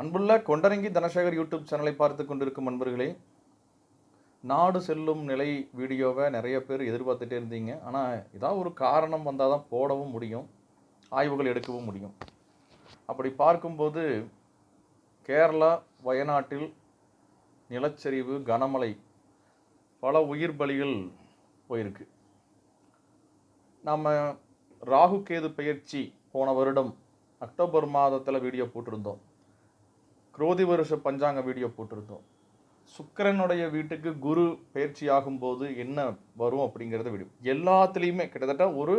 அன்புள்ள கொண்டரங்கி தனசேகர் யூடியூப் சேனலை பார்த்து கொண்டிருக்கும் நண்பர்களே நாடு செல்லும் நிலை வீடியோவை நிறைய பேர் எதிர்பார்த்துட்டே இருந்தீங்க. ஆனால் ஏதாவது ஒரு காரணம் வந்தால் தான் போடவும் முடியும் ஆய்வுகள் எடுக்கவும் முடியும். அப்படி பார்க்கும்போது கேரளா வயநாட்டில் நிலச்சரிவு கனமழை பல உயிர் பலிகள் போயிருக்கு. நம்ம ராகு கேது பயிற்சி போன வருடம் அக்டோபர் மாதத்தில் வீடியோ போட்டிருந்தோம். குரோதி வருஷ பஞ்சாங்க வீடியோ போட்டிருந்தோம். சுக்கிரனுடைய வீட்டுக்கு குரு பயிற்சி ஆகும்போது என்ன வரும் அப்படிங்கிறத வீடியோ எல்லாத்துலேயுமே கிட்டத்தட்ட ஒரு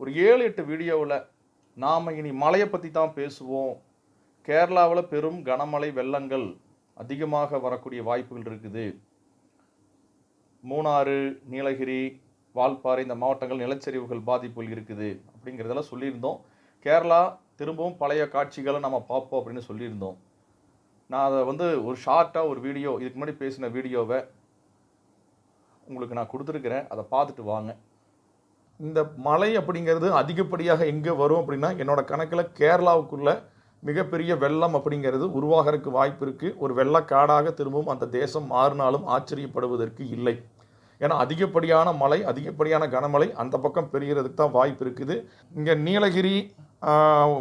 ஒரு ஏழு எட்டு வீடியோவில் நாம் இனி மலையை பற்றி தான் பேசுவோம். கேரளாவில் பெரும் கனமழை வெள்ளங்கள் அதிகமாக வரக்கூடிய வாய்ப்புகள் இருக்குது. மூணாறு நீலகிரி வால்பாறை இந்த மாவட்டங்கள் நிலச்சரிவுகள் பாதிப்புகள் இருக்குது அப்படிங்கிறதெல்லாம் சொல்லியிருந்தோம். கேரளா திரும்பவும் பழைய காட்சிகளை நம்ம பார்ப்போம் அப்படின்னு சொல்லியிருந்தோம். நான் அதை வந்து ஒரு ஷார்ட்டாக ஒரு வீடியோ இதுக்கு முன்னாடி பேசின வீடியோவை உங்களுக்கு நான் கொடுத்துருக்குறேன். அதை பார்த்துட்டு வாங்க. இந்த மழை அப்படிங்கிறது அதிகப்படியாக எங்கே வரும் அப்படின்னா என்னோடய கணக்கில் கேரளாவுக்குள்ள மிகப்பெரிய வெள்ளம் அப்படிங்கிறது உருவாகிறதுக்கு வாய்ப்பு இருக்குது ஒரு வெள்ளக்காடாக திரும்பவும் அந்த தேசம் மாறினாலும் ஆச்சரியப்படுவதற்கு இல்லை. ஏன்னா அதிகப்படியான மழை அதிகப்படியான கனமழை அந்த பக்கம் பெருகிறதுக்கு தான் வாய்ப்பு இருக்குது. இங்கே நீலகிரி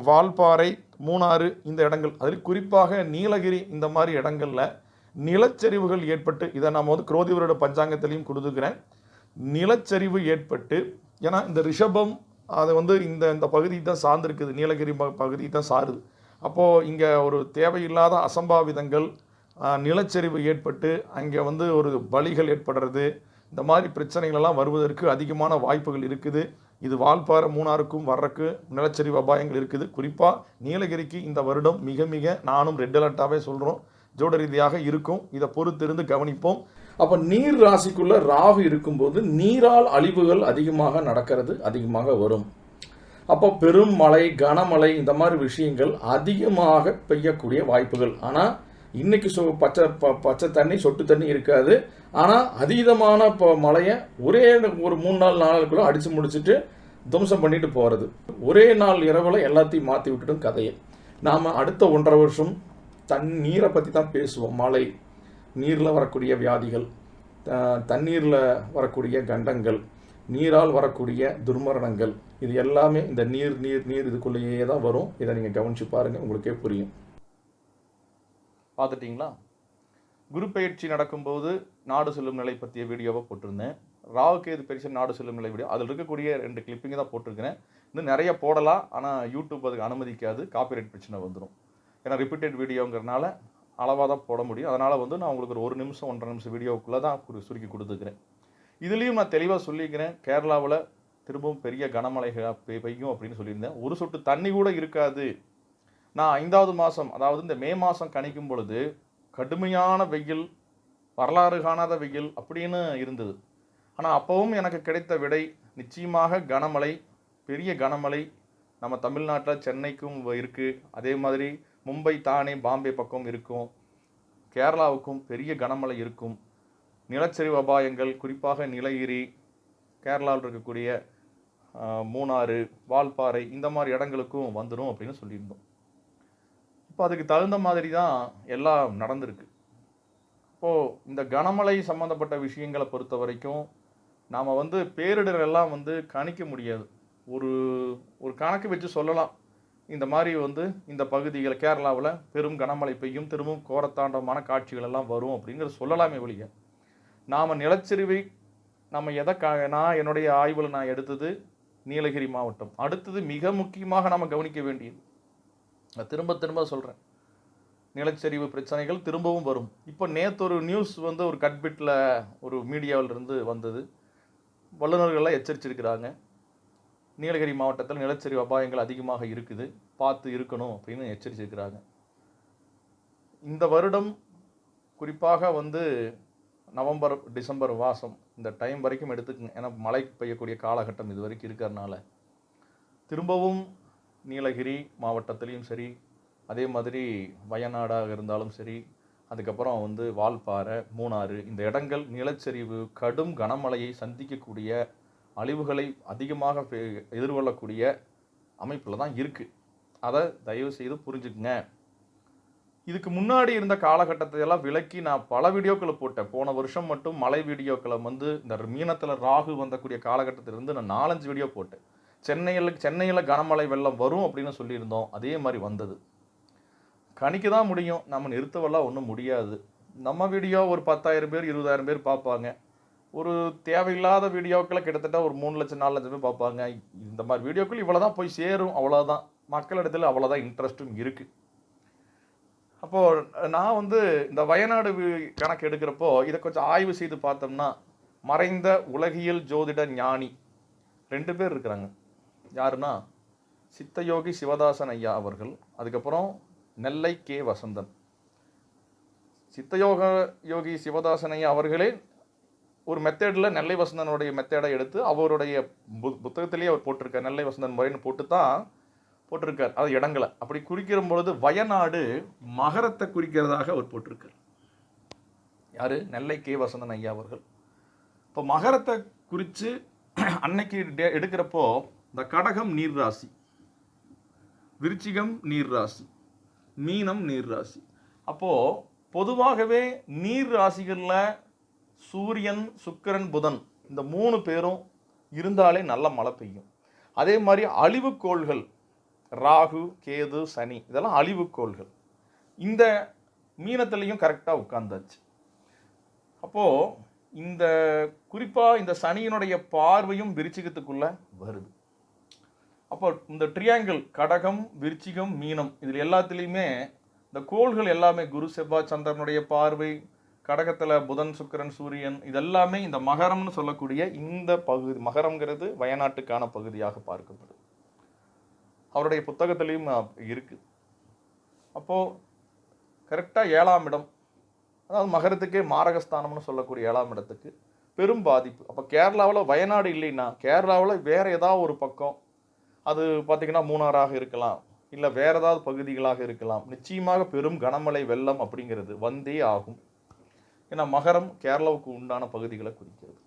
வால்பாறை மூணாறு இந்த இடங்கள். அதில் குறிப்பாக நீலகிரி இந்த மாதிரி இடங்களில் நிலச்சரிவுகள் ஏற்பட்டு இதை நாம் வந்து குரோதி வருட பஞ்சாங்கத்திலையும் கொடுத்துக்கிறேன். நிலச்சரிவு ஏற்பட்டு ஏன்னா இந்த ரிஷபம் அது வந்து இந்த இந்த பகுதி தான் சார்ந்திருக்குது. நீலகிரி ப- பகுதி தான் சாருது. அப்போது இங்கே ஒரு தேவையில்லாத அசம்பாவிதங்கள் நிலச்சரிவு ஏற்பட்டு அங்கே வந்து ஒரு பலிகள் ஏற்படுறது இந்த மாதிரி பிரச்சனைகள் எல்லாம் வருவதற்கு அதிகமான வாய்ப்புகள் இருக்குது. இது வால்பாறை மூணாருக்கும் வர்றக்கு நிலச்சரிவு அபாயங்கள் இருக்குது. குறிப்பாக நீலகிரிக்கு இந்த வருடம் மிக மிக நானும் ரெட் அலர்ட்டாகவே சொல்கிறோம் ஜோட ரீதியாக இருக்கும். இதை பொறுத்திருந்து கவனிப்போம். அப்போ நீர் ராசிக்குள்ள ராகு இருக்கும்போது நீரால் அழிவுகள் அதிகமாக நடக்கிறது அதிகமாக வரும். அப்போ பெரும் மழை கனமழை இந்த மாதிரி விஷயங்கள் அதிகமாக பெய்யக்கூடிய வாய்ப்புகள். ஆனால் இன்னைக்கு சொ பச்சை ப- பச்சை தண்ணி சொட்டு தண்ணி இருக்காது. ஆனால் அதீதமான இப்போ மழையை ஒரே ஒரு மூணு நாள் நாளுக்குள்ள அடித்து முடிச்சுட்டு துவம்சம் பண்ணிட்டு போகிறது ஒரே நாள் இரவில் எல்லாத்தையும் மாற்றி விட்டுடும் கதையை. நாம் அடுத்த ஒன்றரை வருஷம் தன் நீரை பற்றி தான் பேசுவோம். மழை நீரில் வரக்கூடிய வியாதிகள் தண்ணீரில் வரக்கூடிய கண்டங்கள் நீரால் வரக்கூடிய துர்மரணங்கள் இது எல்லாமே இந்த நீர் நீர் நீர் இதுக்குள்ளேயே தான் வரும். இதை நீங்கள் கவனிச்சு பாருங்கள் உங்களுக்கே புரியும். பார்த்துட்டிங்களா? குரு பயிற்சி நடக்கும்போது நாடு செல்லும் நிலை பற்றிய வீடியோவை போட்டிருந்தேன். ராவுக்கு கேது பயிற்சி நாடு செல்லும் நிலை வீடியோ. அதில் இருக்கக்கூடிய ரெண்டு கிளிப்பிங் தான் போட்டிருக்கிறேன். இன்னும் நிறைய போடலாம். ஆனால் யூடியூப் அதுக்கு அனுமதிக்காது. காப்பிரைட் பிரச்சனை வந்துடும் ஏன்னா ரிப்பீட்டட் வீடியோங்கிறனால அளவாக தான் போட முடியும். அதனால் வந்து நான் உங்களுக்கு ஒரு ஒரு நிமிஷம் ஒன்றரை நிமிஷம் வீடியோவுக்குள்ளே தான் சுருக்கி கொடுத்துக்கிறேன். இதுலேயும் நான் தெளிவாக சொல்லிக்கிறேன். கேரளாவில் திரும்பவும் பெரிய கனமழைகள் பெய்யும் அப்படின்னு சொல்லியிருந்தேன். ஒரு சொட்டு தண்ணி கூட இருக்காது. நான் ஐந்தாவது மாதம் அதாவது இந்த மே மாதம் கணிக்கும் பொழுது கடுமையான வெயில் வரலாறு காணாத வெயில் அப்படின்னு இருந்தது. ஆனால் அப்போவும் எனக்கு கிடைத்த விடை நிச்சயமாக கனமழை பெரிய கனமழை நம்ம தமிழ்நாட்டில் சென்னைக்கும் இருக்குது அதே மாதிரி மும்பை தானே பாம்பே பக்கம் இருக்கும். கேரளாவுக்கும் பெரிய கனமழை இருக்கும். நிலச்சரிவு அபாயங்கள் குறிப்பாக நிலகிரி கேரளாவில் இருக்கக்கூடிய மூணாறு வால்பாறை இந்த மாதிரி இடங்களுக்கும் வந்துடும் அப்படின்னு சொல்லியிருந்தோம். இப்போ அதுக்கு தகுந்த மாதிரி தான் எல்லாம் நடந்திருக்கு. இப்போது இந்த கனமழை சம்மந்தப்பட்ட விஷயங்களை பொறுத்த வரைக்கும் நாம் வந்து பேரிடர் எல்லாம் வந்து கணிக்க முடியாது. ஒரு ஒரு கணக்கு வச்சு சொல்லலாம். இந்த மாதிரி வந்து இந்த பகுதிகளை கேரளாவில் பெரும் கனமழை பெய்யும் திரும்பவும் கோரத்தாண்டவமான காட்சிகள் எல்லாம் வரும் அப்படிங்கிறத சொல்லலாமே ஒழிய நாம் நிலச்சரிவை நம்ம எதை கா நான் என்னுடைய ஆய்வில் நான் எடுத்தது நீலகிரி மாவட்டம். அடுத்தது மிக முக்கியமாக நாம் கவனிக்க வேண்டியது நான் திரும்ப திரும்ப சொல்கிறேன் நிலச்சரிவு பிரச்சனைகள் திரும்பவும் வரும். இப்போ நேற்று ஒரு நியூஸ் வந்து ஒரு கட்பிட்டில் ஒரு மீடியாவிலிருந்து வந்தது. வல்லுநர்கள்லாம் எச்சரிச்சிருக்கிறாங்க. நீலகிரி மாவட்டத்தில் நிலச்சரிவு அபாயங்கள் அதிகமாக இருக்குது. பார்த்து இருக்கணும் அப்படின்னு எச்சரிச்சிருக்கிறாங்க. இந்த வருடம் குறிப்பாக வந்து நவம்பர் டிசம்பர் மாதம் இந்த டைம் வரைக்கும் எடுத்துக்கங்க. ஏன்னா மழை பெய்யக்கூடிய காலகட்டம் இது வரைக்கும் இருக்கிறதுனால. திரும்பவும் நீலகிரி மாவட்டத்திலையும் சரி அதே மாதிரி வயநாடாக இருந்தாலும் சரி அதுக்கப்புறம் வந்து வால்பாறை மூணாறு இந்த இடங்கள் நிலச்சரிவு கடும் கனமழையை சந்திக்கக்கூடிய அழிவுகளை அதிகமாக பெ- எதிர்கொள்ளக்கூடிய அமைப்பில் தான் இருக்குது அதை தயவு செய்து புரிஞ்சுக்குங்க. இதுக்கு முன்னாடி இருந்த காலகட்டத்தை எல்லாம் விலக்கி நான் பல வீடியோக்களை போட்டேன். போன வருஷம் மட்டும் மலை வீடியோக்களை வந்து இந்த மீனத்தில் ராகு வந்தக்கூடிய காலகட்டத்திலிருந்து நான் நாலஞ்சு வீடியோ போட்டேன். சென்னையில் சென்னையில் கனமழை வெள்ளம் வரும் அப்படின்னு சொல்லியிருந்தோம். அதே மாதிரி வந்தது. கணிக்க தான் முடியும். நம்ம நிறுத்தவெல்லாம் ஒன்றும் முடியாது. நம்ம வீடியோ ஒரு பத்தாயிரம் பேர் இருபதாயிரம் பேர் பார்ப்பாங்க. ஒரு தேவையில்லாத வீடியோக்களை கிட்டத்தட்ட ஒரு மூணு லட்சம் நாலு லட்சம் பேர் பார்ப்பாங்க. இந்த மாதிரி வீடியோக்கள் இவ்வளோ தான் போய் சேரும். அவ்வளோதான் மக்களிடத்தில் அவ்வளோதான் இன்ட்ரெஸ்ட்டும் இருக்குது அப்போது நான் வந்து இந்த வயநாடு கணக்கு எடுக்கிறப்போ இதை கொஞ்சம் ஆய்வு செய்து பார்த்தோம்னா மறைந்த உலகியல் ஜோதிட ஞானி ரெண்டு பேர் இருக்கிறாங்க. யாருன்னா சித்தயோகி சிவதாசன் ஐயா அவர்கள் அதுக்கப்புறம் நெல்லை கே வசந்தன். சித்தயோக யோகி சிவதாசன் ஐயா அவர்களே ஒரு மெத்தேடில் நெல்லை வசந்தனுடைய மெத்தேடை எடுத்து அவருடைய பு புத்தகத்திலேயே அவர் போட்டிருக்கார். நெல்லை வசந்தன் முறைன்னு போட்டு தான் போட்டிருக்கார். அது இடங்களை. அப்படி குறிக்கிற பொழுது வயநாடு மகரத்தை குறிக்கிறதாக அவர் போட்டிருக்கார். யார்? நெல்லை கே வசந்தன் ஐயா அவர்கள். இப்போ மகரத்தை குறித்து அன்னைக்கு டே- எடுக்கிறப்போ இந்த கடகம் நீர் ராசி விருச்சிகம் நீர் ராசி மீனம் நீர் ராசி அப்போது பொதுவாகவே நீர் ராசிகளில் சூரியன் சுக்கரன் புதன் இந்த மூணு பேரும் இருந்தாலே நல்ல மழை பெய்யும். அதே மாதிரி அழிவுக்கோள்கள் ராகு கேது சனி இதெல்லாம் அழிவுக்கோள்கள். இந்த மீனத்துலேயும் கரெக்டாக உட்காந்தாச்சு அப்போது இந்த குறிப்பாக இந்த சனியினுடைய பார்வையும் விருச்சிகத்துக்குள்ளே வருது. அப்போ இந்த ட்ரியாங்கிள் கடகம் விருச்சிகம் மீனம் இதில் எல்லாத்துலேயுமே இந்த கோள்கள் எல்லாமே குரு செவ்வாய் சந்திரனுடைய பார்வை கடகத்தில் புதன் சுக்கிரன் சூரியன் இதெல்லாமே இந்த மகரம்னு சொல்லக்கூடிய இந்த பகுதி மகரம்ங்கிறது வயநாட்டுக்கான பகுதியாக பார்க்கப்படுது. அவருடைய புத்தகத்திலையும் இருக்குது அப்போது கரெக்டாக ஏழாம் இடம் அதாவது மகரத்துக்கே மாரகஸ்தானம்னு சொல்லக்கூடிய ஏழாம் இடத்துக்கு பெரும் பாதிப்பு. அப்போ கேரளாவில் வயநாடு இல்லைன்னா கேரளாவில் வேறு ஏதாவது ஒரு பக்கம் அது பார்த்திங்கன்னா மூணாறாக இருக்கலாம். இல்லை வேறு ஏதாவது பகுதிகளாக இருக்கலாம். நிச்சயமாக பெரும் கனமழை வெள்ளம் அப்படிங்கிறது வந்தே ஆகும். ஏன்னா மகரம் கேரளாவுக்கு உண்டான பகுதிகளை குறிக்கிறது.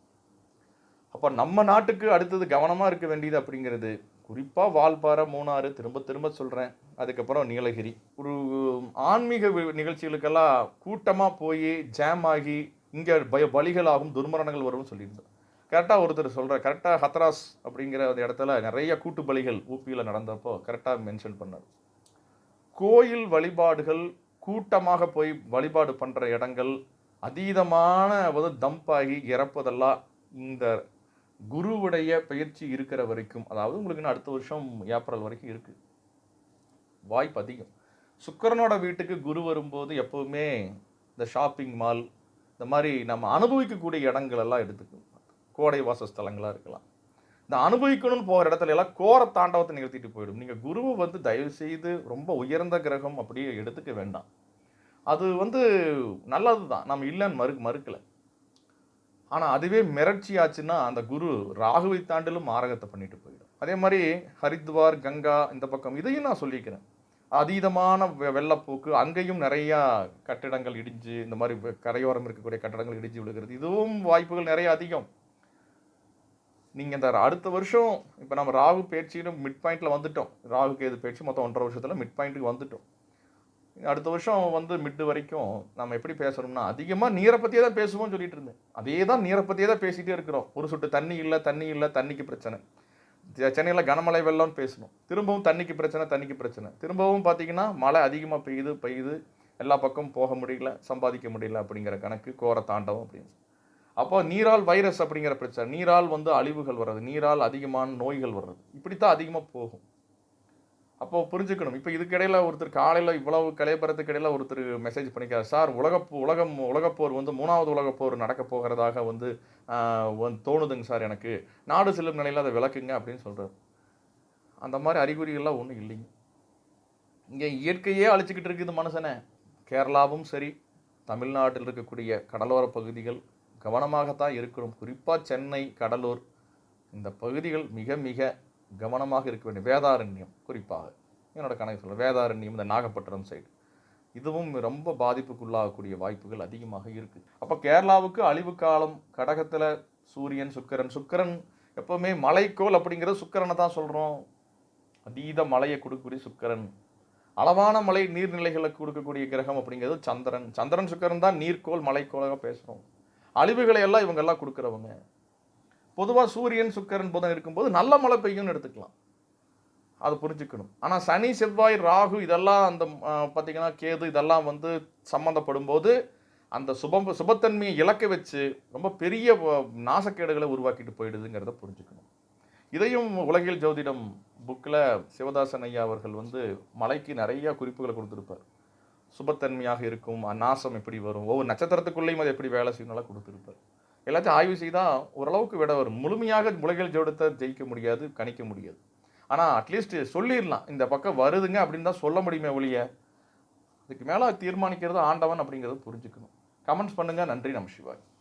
அப்போ நம்ம நாட்டுக்கு அடுத்தது கவனமாக இருக்க வேண்டியது அப்படிங்கிறது குறிப்பாக வால்பாறை மூணாறு திரும்ப திரும்ப சொல்கிறேன் அதுக்கப்புறம் நீலகிரி. ஒரு ஆன்மீக வி- நிகழ்ச்சிகளுக்கெல்லாம் கூட்டமாக போய் ஜாம் ஆகி இங்கே பய பலிகளாகும் துர்மரணங்கள் வரும்னு சொல்லியிருந்தோம். கரெக்டாக ஒருத்தர் சொல்கிறார் கரெக்டாக ஹத்ராஸ் அப்படிங்கிற அந்த இடத்துல நிறைய கூட்டு பலிகள் ஊப்பியில் நடந்தப்போ கரெக்டாக மென்ஷன் பண்ணார். கோயில் வழிபாடுகள் கூட்டமாக போய் வழிபாடு பண்ணுற இடங்கள் அதீதமான வந்து dump ஆகி இறப்பதெல்லாம் இந்த குருவுடைய பயிற்சி இருக்கிற வரைக்கும் அதாவது உங்களுக்கு இன்னும் அடுத்த வருஷம் ஏப்ரல் வரைக்கும் இருக்குது வாய்ப்பு அதிகம். சுக்கிரனோட வீட்டுக்கு குரு வரும்போது எப்போவுமே இந்த ஷாப்பிங் மால் இந்த மாதிரி நம்ம அனுபவிக்கக்கூடிய இடங்கள் எல்லாம் எடுத்துக்கணும். கோடை வாசஸ்தலங்களாக இருக்கலாம். இந்த அனுபவிக்கணும்னு போகிற இடத்துல எல்லாம் கோர தாண்டவத்தை நிகழ்த்திட்டு போயிடும். நீங்கள் குருவை வந்து தயவு செய்து ரொம்ப உயர்ந்த கிரகம் அப்படியே எடுத்துக்க வேண்டாம். அது வந்து நல்லது தான் நம்ம இல்லைன்னு மறு மறுக்கலை. ஆனால் அதுவே மிரட்சி ஆச்சுன்னா அந்த குரு ராகுவை தாண்டிலும் மாரகத்தை பண்ணிட்டு போயிடும். அதே மாதிரி ஹரித்வார் கங்கா இந்த பக்கம் இதையும் நான் சொல்லிக்கிறேன். அதீதமான வெ- வெள்ளப்போக்கு அங்கேயும் நிறையா கட்டிடங்கள் இடிஞ்சு இந்த மாதிரி கரையோரம் இருக்கக்கூடிய கட்டடங்கள் இடிஞ்சு விழுகிறது இதுவும் வாய்ப்புகள் நிறைய அதிகம். நீங்கள் இந்த அடுத்த வருஷம் இப்போ நம்ம ராகு பேச்சின்னு மிட் பாயிண்டில் வந்துட்டோம். ராகு கேது பேச்சு? மொத்தம் ஒன்றரை வருஷத்தில் மிட் பாயிண்ட்டுக்கு வந்துட்டோம். அடுத்த வருஷம் வந்து மிட்டு வரைக்கும் நம்ம எப்படி பேசணும்னா அதிகமாக நீரை பற்றியே தான் பேசுவோம்னு சொல்லிட்டு இருந்தேன். அதே தான் நீரை பற்றியே தான் பேசிகிட்டே இருக்கிறோம். ஒரு சொட்டு தண்ணி இல்லை தண்ணி இல்லை தண்ணிக்கு பிரச்சனை. சென்னையில் கனமழை வெள்ளம்னு பேசணும். திரும்பவும் தண்ணிக்கு பிரச்சனை தண்ணிக்கு பிரச்சனை. திரும்பவும் பார்த்தீங்கன்னா மழை அதிகமாக பெய்யுது பெய்யுது. எல்லா பக்கமும் போக முடியல சம்பாதிக்க முடியல அப்படிங்கிற கணக்கு கோர தாண்டவும் அப்படின்னு. அப்போ நீரால் வைரஸ் அப்படிங்கிற பிரச்சனை நீரால் வந்து அழிவுகள் வர்றது நீரால் அதிகமான நோய்கள் வர்றது இப்படித்தான் அதிகமாக போகும். அப்போ புரிஞ்சுக்கணும். இப்போ இதுக்கிடையில் ஒருத்தர் காலையில் இவ்வளவு கலையபரத்துக்கு இடையில ஒருத்தர் மெசேஜ் பண்ணிக்கார் சார் உலக உலகம் உலகப்போர் வந்து மூணாவது உலகப்போர் நடக்க போகிறதாக வந்து வந்து தோணுதுங்க சார் எனக்கு. நாடு செல்லும் நிலையில் அதை விளக்குங்க அப்படின்னு சொல்கிறார் அந்த மாதிரி அறிகுறிகள்லாம் ஒன்றும் இல்லைங்க. இங்கே இயற்கையே அழிச்சிக்கிட்டு இருக்குது மனுஷனை. கேரளாவும் சரி தமிழ்நாட்டில் இருக்கக்கூடிய கடலோர பகுதிகள் கவனமாகத்தான் இருக்கிறோம். குறிப்பாக சென்னை கடலூர் இந்த பகுதிகள் மிக மிக கவனமாக இருக்க வேண்டிய வேதாரண்யம் குறிப்பாக. என்னோடய கணக்கு சொல்ல வேதாரண்யம் இந்த நாகப்பட்டினம் சைடு இதுவும் ரொம்ப பாதிப்புக்குள்ளாகக்கூடிய வாய்ப்புகள் அதிகமாக இருக்குது அப்போ கேரளாவுக்கு அழிவு காலம் கடகத்தில் சூரியன் சுக்கரன் சுக்கரன் எப்போவுமே மலைக்கோள் அப்படிங்கிறது சுக்கரனை தான் சொல்கிறோம் அதீத மலையை கொடுக்கக்கூடிய சுக்கரன். அளவான மலை நீர்நிலைகளை கொடுக்கக்கூடிய கிரகம் அப்படிங்கிறது சந்திரன். சந்திரன் சுக்கரன் தான் நீர்க்கோள் மலைக்கோளாக பேசுகிறோம் அழிவுகளை எல்லாம் இவங்க எல்லாம் கொடுக்குறவங்க. பொதுவாக சூரியன் சுக்கரன் புதன் இருக்கும்போது நல்ல மழை பெய்யும்னு எடுத்துக்கலாம். அதை புரிஞ்சுக்கணும். ஆனால் சனி செவ்வாய் ராகு இதெல்லாம் அந்த பார்த்திங்கன்னா பார்த்தீங்கன்னா கேது இதெல்லாம் வந்து சம்மந்தப்படும் போது அந்த சுபம் சுபத்தன்மையை இலக்க வச்சு ரொம்ப பெரிய நாசக்கேடுகளை உருவாக்கிட்டு போயிடுதுங்கிறத புரிஞ்சுக்கணும். இதையும் உலகில் ஜோதிடம் புக்கில் சிவதாசன் ஐயா அவர்கள் வந்து மலைக்கு நிறைய குறிப்புகளை கொடுத்துருப்பார். சுபத்தன்மையாக இருக்கும் நாசம் எப்படி வரும்? ஒவ்வொரு நட்சத்திரத்துக்குள்ளேயும் அது எப்படி வேலை செய்யணும்லாம் கொடுத்துருப்பார். எல்லாத்தையும் ஆய்வு செய்தால் ஓரளவுக்கு விட வரும். முழுமையாக உலகில் ஜோடத்தை ஜெயிக்க முடியாது கணிக்க முடியாது. ஆனால் அட்லீஸ்ட் சொல்லிடலாம். இந்த பக்கம் வருதுங்க அப்படின்னு தான் சொல்ல முடியுமே ஒழிய அதுக்கு மேலே தீர்மானிக்கிறது ஆண்டவன் அப்படிங்கிறத புரிஞ்சுக்கணும். கமெண்ட்ஸ் பண்ணுங்கள் நன்றி. நம் சிவாய்.